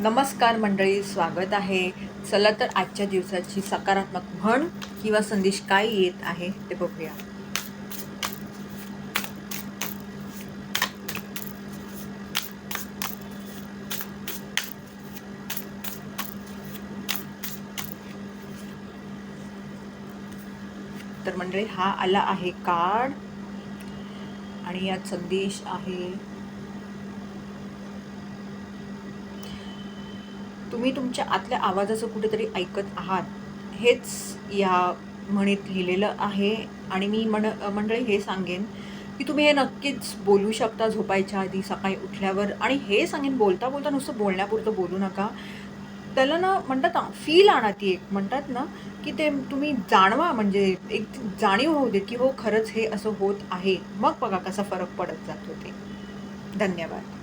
नमस्कार मंडळी स्वागत आहे. चला तर आजच्या दिवसाची सकारात्मक म्हण किंवा संदेश काय येत आहे ते बघूया. तर मंडळी हा आला आहे कार्ड आणि यात संदेश आहे. तुम्ही तुमच्या आतल्या आवाजाचं कुठेतरी ऐकत आहात. हेच या म्हणीत लिहिलेलं आहे आणि मी म्हण मंडळी हे सांगेन की तुम्ही हे नक्कीच बोलू शकता झोपायच्या आधी सकाळी उठल्यावर. आणि हे सांगेन बोलता बोलता नुसतं बोलण्यापुरतं बोलू नका. त्याला ना म्हणतात ना फील आणा ती एक म्हणतात ना की ते तुम्ही जाणवा म्हणजे एक जाणीव होऊ दे की हो खरंच हे असं होत आहे. मग बघा कसा फरक पडत जातो ते. धन्यवाद.